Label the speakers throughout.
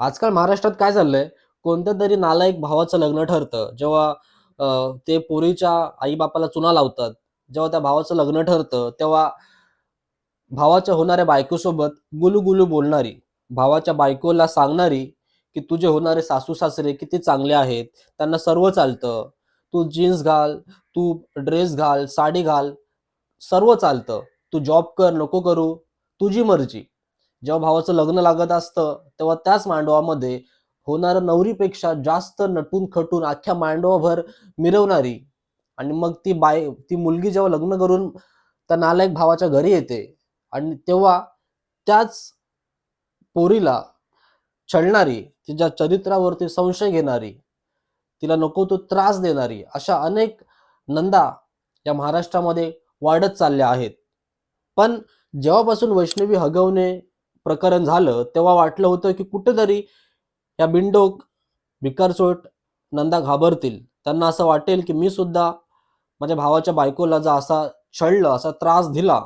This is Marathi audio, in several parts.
Speaker 1: आजकाल महाराष्ट्रात काय चाललंय? कोणत्या तरी नालायक भावाचं लग्न ठरतं. जेव्हा ते पोरीच्या आईबापाला चुना लावतात जेव्हा त्या भावाचं लग्न ठरतं तेव्हा भावाच्या होणाऱ्या बायकोसोबत गुलू बोलणारी भावाच्या बायकोला सांगणारी की तुझे होणारे सासू सासरे किती चांगले आहेत त्यांना सर्व चालतं. तू जीन्स घाल तू ड्रेस घाल साडी घाल सर्व चालतं. तू जॉब कर नको करू तुझी मर्जी. जेव्हा भावाचं लग्न लागत असतं तेव्हा त्याच मांडवामध्ये होणार नवरीपेक्षा जास्त नटून खटून अख्ख्या मांडवाभर मिरवणारी आणि मग ती बाय ती मुलगी जेव्हा लग्न करून त्या नालायक भावाच्या घरी येते आणि तेव्हा त्याच पोरीला छळणारी तिच्या चरित्रावरती संशय घेणारी तिला नको तो त्रास देणारी अशा अनेक नंदा या महाराष्ट्रामध्ये वाढत चालल्या आहेत. पण जेव्हापासून वैष्णवी हगवणे प्रकरण झालं तेव्हा वाटलं होतं की कुठेतरी या बिंडोक भिकारचोट नंदा घाबरतील. त्यांना असं वाटेल की मी सुद्धा माझ्या भावाच्या बायकोला जर असा छळलं असा त्रास दिला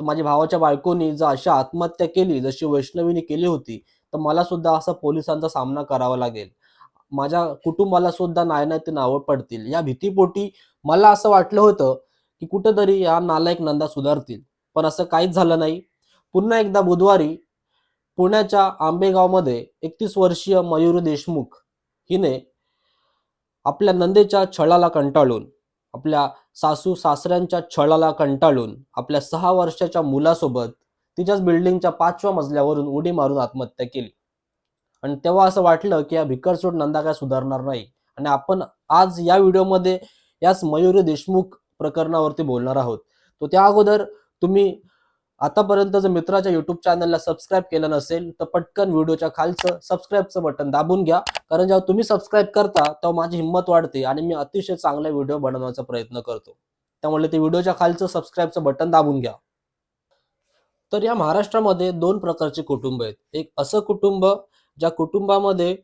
Speaker 1: तर माझ्या भावाच्या बायकोनी जर अशी आत्महत्या केली जशी वैष्णवीने केली होती तर मला सुद्धा असा पोलिसांचा सामना करावा लागेल. माझ्या कुटुंबाला सुद्धा नाही नाही ते नावं पडतील. या भीतीपोटी मला असं वाटलं होतं की कुठेतरी या नालायक नंदा सुधारतील. पण असं काहीच झालं नाही. पुन्हा एकदा बुधवारी पुण्याच्या आंबेगावमध्ये एकतीस वर्षीय मयुरी देशमुख हिने आपल्या नंदेच्या छळाला कंटाळून आपल्या सासू सासऱ्यांच्या छळाला कंटाळून आपल्या सहा वर्षाच्या मुलासोबत तिच्याच बिल्डिंगच्या पाचव्या मजल्यावरून उडी मारून आत्महत्या केली. आणि तेव्हा असं वाटलं की या भिकरचोट नंदा काय सुधारणार नाही. आणि आपण आज या व्हिडिओमध्ये याच मयुरी देशमुख प्रकरणावरती बोलणार आहोत. तो त्या अगोदर तुम्ही आतापर्यंत जर मित्राच्या युट्यूब चॅनलला सबस्क्राईब केलं नसेल तर पटकन व्हिडिओच्या खालचं सबस्क्राईबचं बटन दाबून घ्या. कारण जेव्हा तुम्ही सबस्क्राईब करता तेव्हा माझी हिंमत वाढते आणि मी अतिशय चांगला व्हिडिओ बनवण्याचा प्रयत्न करतो. त्यामुळे ते व्हिडिओच्या खालचं सबस्क्राईबचं बटन दाबून घ्या. तर या महाराष्ट्रामध्ये दोन प्रकारचे कुटुंब आहेत. एक असं कुटुंब ज्या कुटुंबामध्ये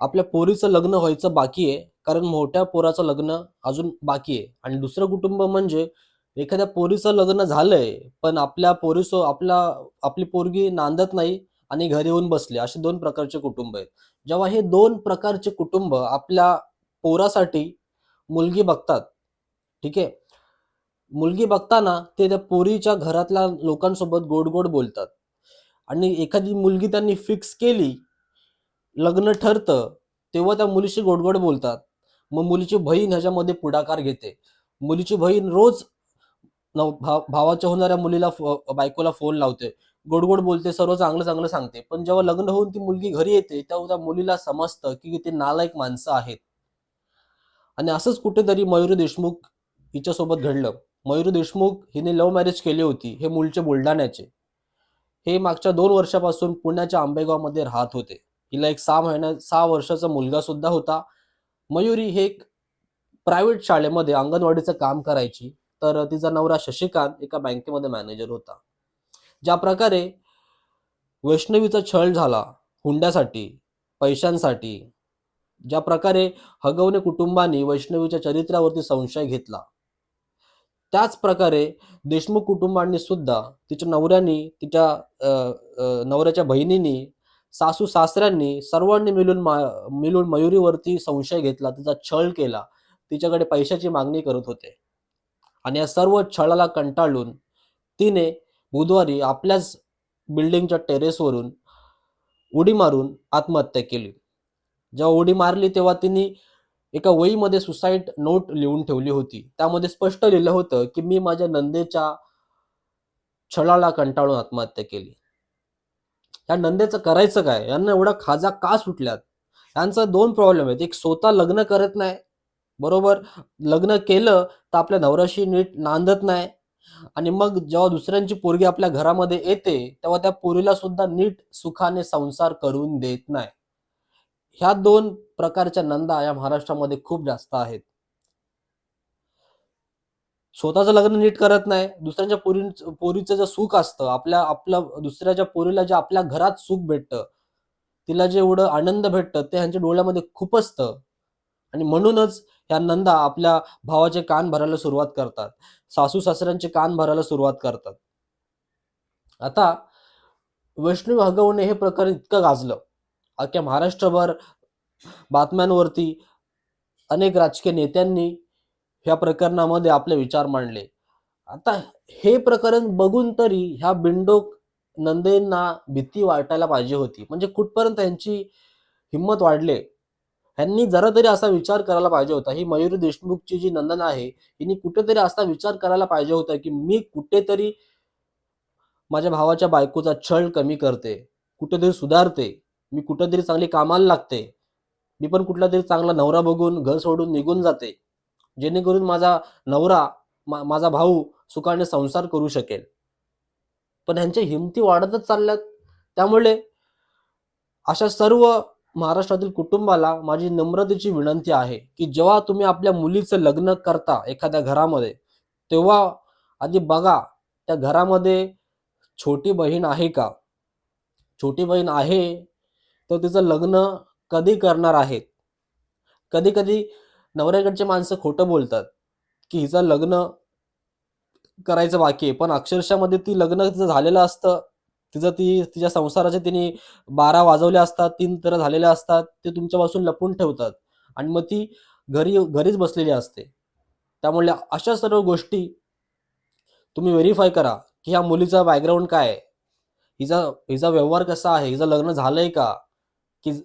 Speaker 1: आपल्या पोरीचं लग्न व्हायचं बाकी आहे कारण मोठ्या पोराचं लग्न अजून बाकी आहे. आणि दुसरं कुटुंब म्हणजे एखाद्या पोरीचं लग्न झालंय पण आपल्या पोरीसो आपला आपली पोरगी नांदत नाही आणि घरी येऊन बसले. असे दोन प्रकारचे कुटुंब आहेत. जेव्हा हे दोन प्रकारचे कुटुंब आपल्या पोरासाठी मुलगी बघतात ठीक आहे? मुलगी बघताना ते त्या पोरीच्या घरातल्या लोकांसोबत गोड गोड बोलतात. आणि एखादी मुलगी त्यांनी फिक्स केली लग्न ठरतं तेव्हा त्या मुलीशी गोडगोड बोलतात. मग मुलीची बहीण ह्याच्यामध्ये पुढाकार घेते. मुलीची बहीण रोज भाव- भावाच्या होणाऱ्या मुलीला बायकोला फोन लावते गोडगोड बोलते सर्व चांगलं चांगलं सांगते. पण जेव्हा लग्न होऊन ती मुलगी घरी येते तेव्हा त्या मुलीला समजतं की ते नालायक माणसं आहेत. आणि असंच कुठेतरी मयुरी देशमुख हिच्यासोबत घडलं. मयुरी देशमुख हिने लव्ह मॅरेज केली होती हे मूळचे बुलढाण्याचे. हे मागच्या दोन वर्षापासून पुण्याच्या आंबेगावमध्ये राहत होते. हिला एक सहा महिन्या सहा वर्षाचा मुलगा सुद्धा होता. मयुरी हे एक प्रायव्हेट शाळेमध्ये अंगणवाडीचं काम करायची. तर तिचा नवरा शशिकांत एका बँकेमध्ये मॅनेजर होता. ज्या प्रकारे वैष्णवीचा छळ झाला हुंड्यासाठी पैशांसाठी ज्या प्रकारे हगवणे कुटुंबाने वैष्णवीच्या चरित्रावरती संशय घेतला. त्याच प्रकारे देशमुख कुटुंबांनी सुद्धा तिच्या नवऱ्यानी तिच्या नवऱ्याच्या बहिणींनी सासू सासऱ्यांनी सर्वांनी मिळून मा- मिळून मयुरीवरती संशय घेतला तिचा छळ केला तिच्याकडे पैशाची मागणी करत होते. आणि या सर्व छळाला कंटाळून तिने बुधवारी आपल्याच बिल्डिंगच्या टेरेसवरून उडी मारून आत्महत्या केली. जेव्हा उडी मारली तेव्हा तिने एका वहीमध्ये सुसाईड नोट लिहून ठेवली होती. त्यामध्ये स्पष्ट लिहिलं होतं की मी माझ्या नंदेच्या छळाला कंटाळून आत्महत्या केली. या नंदेचं करायचं काय? यांना एवढा खाजा का सुटल्यात? यांचा दोन प्रॉब्लेम आहेत. एक स्वतः लग्न करत नाही बरोबर? लग्न केलं तर आपल्या नवऱ्याशी नीट नांदत नाही. आणि मग जेव्हा दुसऱ्यांची पोरगी आपल्या घरामध्ये येते तेव्हा त्या पोरीला सुद्धा नीट सुखाने संसार करून देत नाही. ह्या दोन प्रकारच्या नंदा या महाराष्ट्रामध्ये खूप जास्त आहेत. स्वतःचं लग्न नीट करत नाही दुसऱ्यांच्या पोरी पोरीचं जे सुख असतं आपल्या आपल्या दुसऱ्याच्या पोरीला जे आपल्या घरात सुख भेटतं तिला जे एवढं आनंद भेटतं ते ह्यांच्या डोळ्यामध्ये खूप असतं. आणि म्हणूनच ह्या नंदा आपल्या भावाचे कान भरायला सुरुवात करतात. सासू सासऱ्यांचे कान भरायला सुरुवात करतात. आता वैष्णवी हगवणे हे प्रकरण इतकं गाजलं. अख्ख्या महाराष्ट्रभर बातम्यांवरती अनेक राजकीय नेत्यांनी ह्या प्रकरणामध्ये आपले विचार मांडले. आता हे प्रकरण बघून तरी ह्या बिंडोक नंदेंना भीती वाटायला पाहिजे होती. म्हणजे कुठपर्यंत त्यांची हिंमत वाढले? ह्यांनी जरा तरी असा विचार करायला पाहिजे होता. ही मयुरी देशमुखची जी नंदन आहे हिने कुठेतरी असा विचार करायला पाहिजे होता की मी कुठेतरी माझ्या भावाच्या बायकोचा छळ कमी करते कुठेतरी सुधारते मी कुठेतरी चांगली कामाला लागते मी पण कुठला तरी चांगला नवरा बघून घर सोडून निघून जाते जेणेकरून माझा नवरा मा- माझा भाऊ सुखाने संसार करू शकेल. पण ह्यांच्या हिमती वाढतच चालल्यात. त्यामुळे अशा सर्व महाराष्ट्रातील कुटुंबाला माझी नम्रतेची विनंती आहे की जेव्हा तुम्ही आपल्या मुलीचं लग्न करता एखाद्या घरामध्ये तेव्हा आधी बघा त्या घरामध्ये छोटी बहीण आहे का? छोटी बहीण आहे तर तिचं लग्न कधी करणार आहेत? कधी कधी नवऱ्याकडचे माणसं खोटं बोलतात की हिचं लग्न करायचं बाकी आहे पण अक्षरशः मध्ये ती लग्न तिचं झालेलं असतं. तिचं ती तिच्या संसाराचे तिने बारा वाजवले असतात तीन तर झालेले असतात ते तुमच्यापासून लपून ठेवतात. आणि मग ती घरी घरीच बसलेली असते. त्यामुळे अशा सर्व गोष्टी तुम्ही व्हेरीफाय करा की ह्या मुलीचा बॅकग्राऊंड काय आहे. हिचा हिचा व्यवहार कसा आहे? हिचं लग्न झालंय का? की हि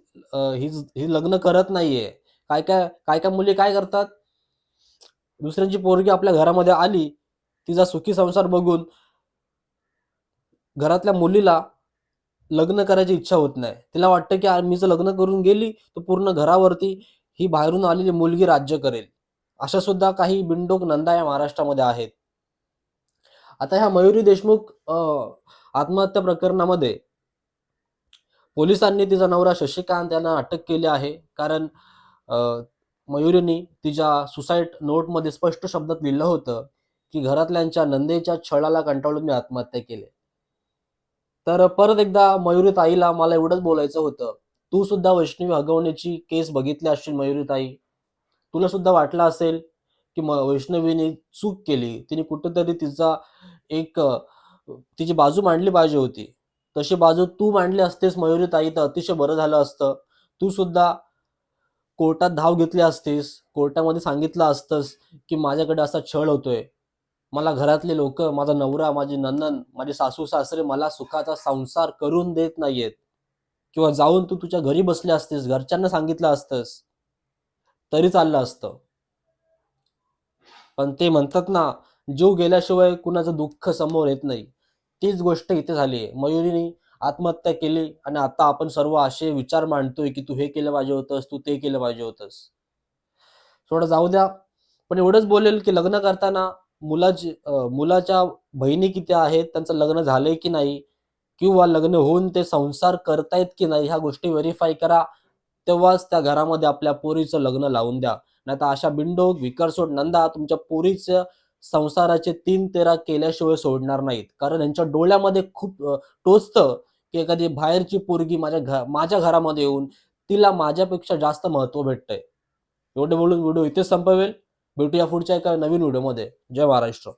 Speaker 1: ही ही लग्न करत नाहीये. काय काय काय काय मुली काय करतात? दुसऱ्यांची पोरगी आपल्या घरामध्ये आली तिचा सुखी संसार बघून घरातल्या मुलीला लग्न करायची इच्छा होत नाही. तिला वाटतं की मी जर लग्न करून गेली तर पूर्ण घरावरती ही बाहेरून आलेली मुलगी राज्य करेल. अशा सुद्धा काही बिंडोक नंदा या महाराष्ट्रामध्ये आहेत. आता ह्या मयुरी देशमुख अं, आत्महत्या प्रकरणामध्ये पोलिसांनी तिचा नवरा शशिकांत यांना अटक केली आहे. कारण अं, तिच्या सुसाईड नोटमध्ये स्पष्ट शब्दात लिहिलं होतं की घरातल्यांच्या नंदेच्या छळाला कंटाळून मी आत्महत्या केली. तर परत एकदा मयुरी ताईला मला एवढंच बोलायचं होतं. तू सुद्धा वैष्णवी हगवण्याची केस बघितली असशील मयुरी ताई तुला सुद्धा वाटलं असेल की म वैष्णवीने चूक केली. तिने कुठेतरी तिचा एक तिची बाजू मांडली पाहिजे होती. तशी बाजू तू मांडली असतेस मयुरी ताई तर अतिशय बरं झालं असतं. तू सुद्धा कोर्टात धाव घेतली असतीस. कोर्टामध्ये सांगितलं असतंस की माझ्याकडे असा छळ होतोय. मला घरातले लोक माझा नवरा माझी नंदन माझे सासू सासरे मला सुखाचा संसार करून देत नाहीयेत. किंवा जाऊन तू तुझ्या घरी बसले असतेस घरच्यांना सांगितलं असतंस तरी चाललं असतं. पण ते म्हणतात ना जीव गेल्याशिवाय कुणाचं दुःख समोर येत नाही. तीच गोष्ट इथे झाली मयुरीने आत्महत्या केली आणि आता आपण सर्व असे विचार मांडतोय की तू हे केलं पाहिजे होतंस तू ते केलं पाहिजे होतंस. थोडं जाऊ द्या. पण एवढंच बोलेल की लग्न करताना मुलाची मुलाच्या बहिणी किती आहेत त्यांचं लग्न झालंय की नाही किंवा लग्न होऊन ते संसार करतायत की नाही ह्या गोष्टी व्हेरीफाय करा. तेव्हाच त्या घरामध्ये आपल्या पोरीचं लग्न लावून द्या. नाही तर अशा बिंडो विकरसोड नंदा तुमच्या पोरीचं संसाराचे तीन तेरा केल्याशिवाय सोडणार नाहीत. कारण यांच्या डोळ्यामध्ये खूप टोचतं की एखादी बाहेरची पोरगी माझ्या घ माझ्या घरामध्ये येऊन तिला माझ्यापेक्षा जास्त महत्त्व भेटतंय. एवढे बोलून व्हिडिओ इथेच संपवेल. ब्युटी या फूडच्या एका नवीन व्हिडिओमध्ये. जय महाराष्ट्र.